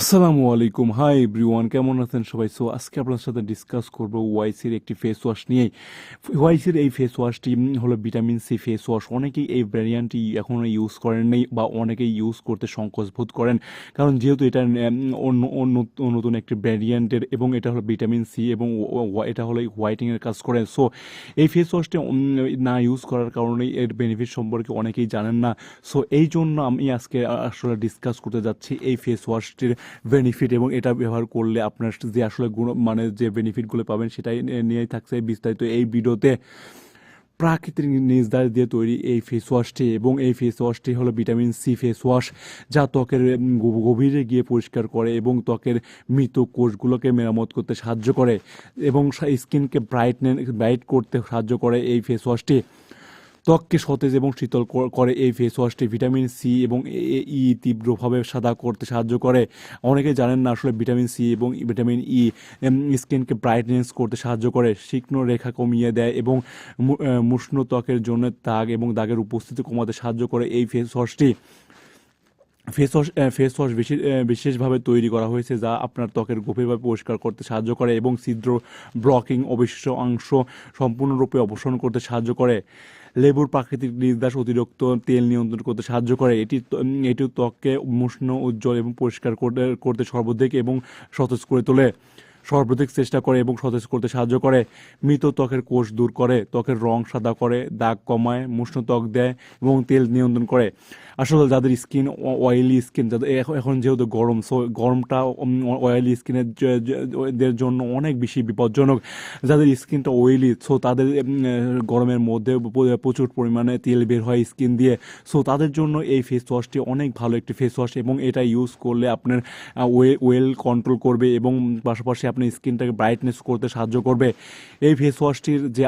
আসসালামু আলাইকুম। Hi everyone কেমন আছেন সবাই? সো আজকে আপনার সাথে ডিসকাস করব ওয়াইসির একটি ফেস ওয়াশ নিয়ে ওয়াইসির এই ফেস ওয়াশটি হলো ভিটামিন সি ফেস ওয়াশ অনেকেই এই ভ্যারিয়ান্টটি এখনও ইউজ করেন নেই বা অনেকেই ইউজ করতে সংকোচ বোধ করেন। কারণ যেহেতু এটা অন্য অন্য, নতুন একটি ভ্যারিয়ান্টের এবং এটা হলো ভিটামিন সি এবং এটা হলো হোয়াইটিংয়ের কাজ করে সো এই ফেস ওয়াশটি না ইউজ করার কারণে এর বেনিফিট সম্পর্কে অনেকেই জানেন না। সো এই জন্য আমি আজকে আসলে ডিসকাস করতে যাচ্ছি এই ফেস ওয়াশটির বেনিফিট এবং এটা ব্যবহার করলে আপনার যে আসলে গুণ মানে যে বেনিফিটগুলো পাবেন সেটাই নিয়ে- নিয়েই থাকছে বিস্তারিত এই ভিডিওতে। প্রাকৃতিক নির্যাস দিয়ে তৈরি এই ফেস ওয়াশটি এবং এই ফেস ওয়াশটি হলো ভিটামিন সি ফেস ওয়াশ যা ত্বকের গভীরে গিয়ে পরিষ্কার করে এবং ত্বকের মৃত কোষগুলোকে মেরামত করতে সাহায্য করে এবং স্কিনকে ব্রাইটনে ব্রাইট করতে সাহায্য করে এই ফেস ওয়াশটি ত্বককে সতেজ এবং শীতল করে এই ফেস ওয়াশটি ভিটামিন সি এবং ই তীব্রভাবে সাদা করতে সাহায্য করে। অনেকে জানেন না আসলে ভিটামিন সি এবং ভিটামিন ই স্কিনকে ব্রাইটনেস করতে সাহায্য করে। শুকনো রেখা কমিয়ে দেয় এবং মুষ্ণ ত্বকের জন্য দাগ এবং দাগের উপস্থিতি কমাতে সাহায্য করে। এই ফেস ওয়াশটি ফেস ওয়াশ ফেস ওয়াশ বেশি বিশেষভাবে তৈরি করা হয়েছে যা আপনার ত্বকের গভীরভাবে পরিষ্কার করতে সাহায্য করে এবং ছিদ্র ব্লকিং অবশিষ্ট অংশ সম্পূর্ণরূপে অপসারণ করতে সাহায্য করে। লেবুর প্রাকৃতিক নির্দাস অতিরিক্ত তেল নিয়ন্ত্রণ করতে সাহায্য করে। এটি এটি ত্বককে উষ্ণ, উজ্জ্বল এবং পরিষ্কার করতে করতে সর্বাধিক এবং সতেজ করে তোলে। সর্বাধিক চেষ্টা করে এবং সতেজ করতে সাহায্য করে। মৃত ত্বকের কোষ দূর করে, ত্বকের রং সাদা করে, দাগ কমায়, মুষ্ণ ত্বক দেয় এবং তেল নিয়ন্ত্রণ করে। আসলে যাদের স্কিন অয়েলি স্কিন যাদের এখন যেহেতু গরম, সো গরমটা অয়েলি স্কিনের দের জন্য অনেক বেশি বিপজ্জনক। যাদের স্কিনটা অয়েলি সো তাদের গরমের মধ্যে প্রচুর পরিমাণে তেল বের হয় স্কিন দিয়ে। সো তাদের জন্য এই ফেস ওয়াশটি অনেক ভালো একটি ফেস ওয়াশ এবং এটা ইউজ করলে আপনার ওয়েল কন্ট্রোল করবে এবং পাশাপাশি আপনার স্কিনটাকে ব্রাইটনেস করতে সাহায্য করবে। এই ফেস ওয়াশটির যে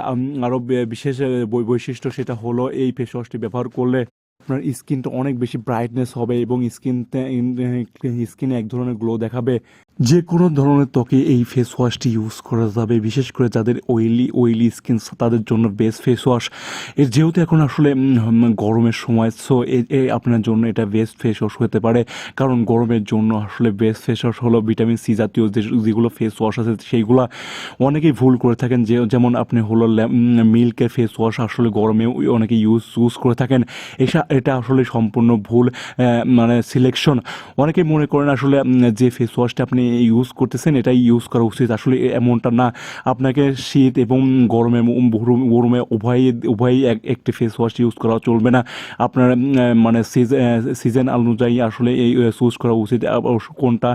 আরও বিশেষ বৈশিষ্ট্য সেটা হলো এই ফেস ওয়াশটি ব্যবহার করলে আপনার স্কিনটা অনেক বেশি ব্রাইটনেস হবে এবং স্কিনতে স্কিনে এক ধরনের গ্লো দেখাবে। যে কোনো ধরনের ত্বকে এই ফেস ওয়াশটি ইউজ করা যাবে, বিশেষ করে যাদের অয়েলি অয়েলি স্কিন তাদের জন্য বেস্ট ফেস ওয়াশ এর যেহেতু এখন আসলে গরমের সময় সো আপনার জন্য এটা বেস্ট ফেস ওয়াশ হতে পারে। কারণ গরমের জন্য আসলে বেস্ট ফেস ওয়াশ হলো ভিটামিন সি জাতীয় যে, যেগুলো ফেস ওয়াশ আছে, সেইগুলো অনেকেই ভুল করে থাকেন। যে, যেমন আপনি হলো মিল্কের ফেস ওয়াশ আসলে গরমে অনেকে ইউজ ইউজ করে থাকেন। এসা, এটা আসলে সম্পূর্ণ ভুল মানে সিলেকশন অনেকেই মনে করেন আসলে যে ফেস ওয়াশটা আপনি ইউজ করতেছেন, এটাই ইউজ করা উচিত। আসলে এমনটা না। আপনাকে শীত এবং গরমে গরমে উভয় উভয়ই এক, একটি ফেস ওয়াশ ইউজ করা চলবে না। আপনার মানে সিজন অনুযায়ী আসলে এই চুজ করা উচিত। কোনটা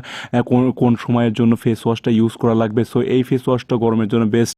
কোন কোন সময়ের জন্য ফেস ওয়াশটা ইউজ করা লাগবে। সো এই ফেস ওয়াশটা গরমের জন্য বেস্ট